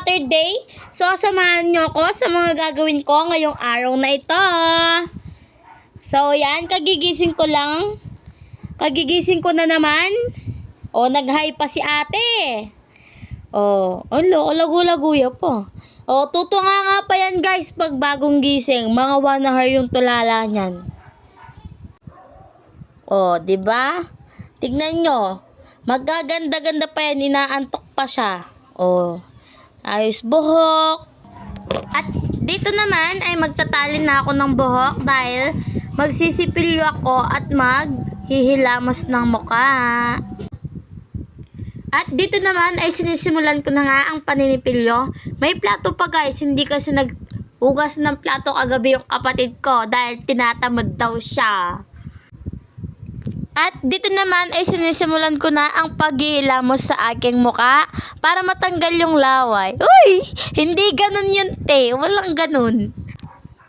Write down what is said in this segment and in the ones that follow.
Saturday. So samahan nyo ako sa mga gagawin ko ngayong araw na ito. So yan, kagigising ko lang. Kagigising ko na naman. O, nag-hi pa si ate. O, ang loko, lagu-laguya pa. O, tutunga nga pa yan guys pag bagong gising. Mga one hour yung tulala niyan. O, ba? Tignan nyo. Magaganda-ganda pa yan, inaantok pa siya. Oh, ayos buhok. At dito naman ay magtatalin na ako ng buhok dahil magsisipilyo ako at maghihilamos ng muka. At dito naman ay sinisimulan ko na nga ang paninipilyo. May plato pa guys, hindi kasi naghugas ng plato kagabi yung kapatid ko dahil tinatamad daw siya. At dito naman ay sinisimulan ko na ang paghihilamos sa aking muka para matanggal yung laway. Uy! Hindi ganun yun, te. Walang ganun.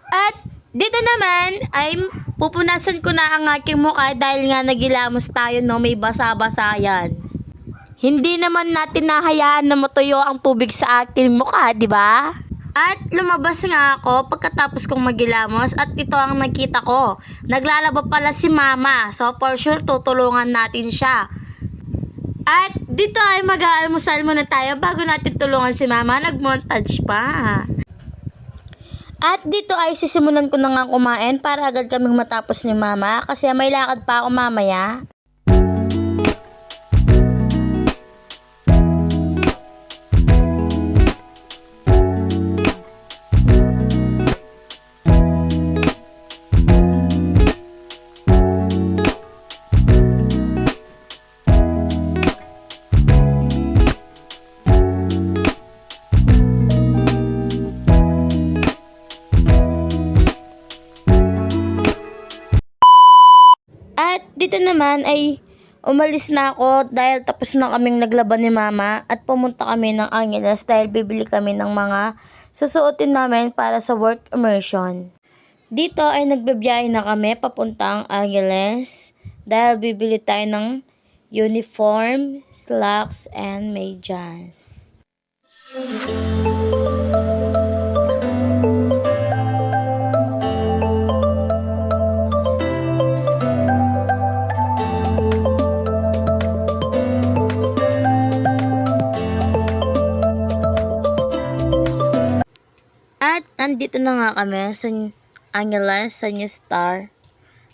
At dito naman ay pupunasan ko na ang aking muka dahil nga nagilamos tayo no may basa-basa yan. Hindi naman natin nahayaan na matuyo ang tubig sa aking mukha, di ba? At lumabas nga ako pagkatapos kong magilamos at ito ang nakita ko. Naglalaba pala si mama. So for sure tutulungan natin siya. At dito ay mag-aalmusal muna tayo bago natin tulungan si mama. Nag-montage pa. At dito ay sisimulan ko na nga kumain para agad kaming matapos ni mama kasi may lakad pa ako mamaya. Dito naman ay umalis na ako dahil tapos na kaming naglaban ni mama at pumunta kami ng Angeles dahil bibili kami ng mga susuotin namin para sa work immersion. Dito ay nagbibiyahe na kami papuntang Angeles dahil bibili tayo ng uniform, slacks, and medyas. At nandito na nga kami sa Angeles, sa New Star.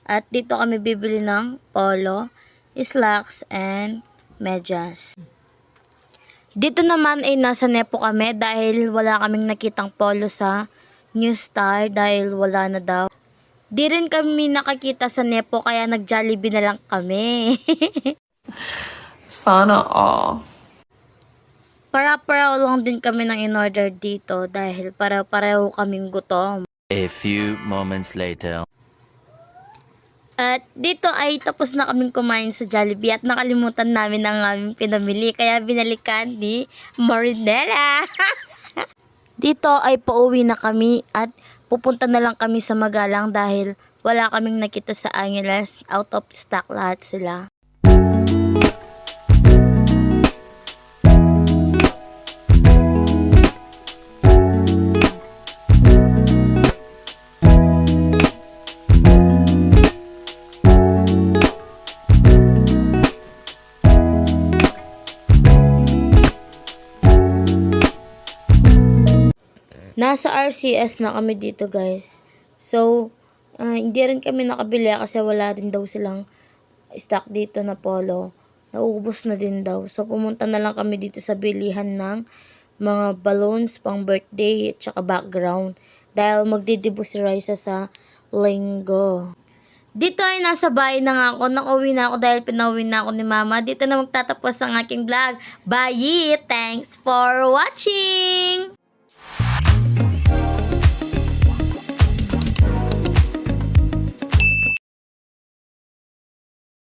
At dito kami bibili ng polo, slacks, and medyas. Dito naman ay nasa Nepo kami dahil wala kaming nakitang polo sa New Star dahil wala na daw. Di rin kami nakakita sa Nepo kaya nag-Jollibee na lang kami. Sana all. Para-para lang din kami ng in-order dito dahil para-pareho kaming gutom. A few moments later. At dito ay tapos na kaming kumain sa Jollibee at nakalimutan namin ang aming pinamili kaya binalikan ni Marinela. dito ay pauwi na kami at pupunta na lang kami sa Magalang dahil wala kaming nakita sa Angeles. Out of stock lahat sila. Nasa RCS na kami dito guys. So, ah, hindi rin kami nakabili kasi wala din daw silang stock dito na polo. Naubos na din daw. So, pumunta na lang kami dito sa bilihan ng mga balloons pang birthday at saka background. Dahil magdidibo si Raisa sa linggo. Dito ay nasa bahay na nga ako. Nakauwi na ako dahil pinauwi na ako ni mama. Dito na magtatapos ang aking vlog. Bye! Thanks for watching!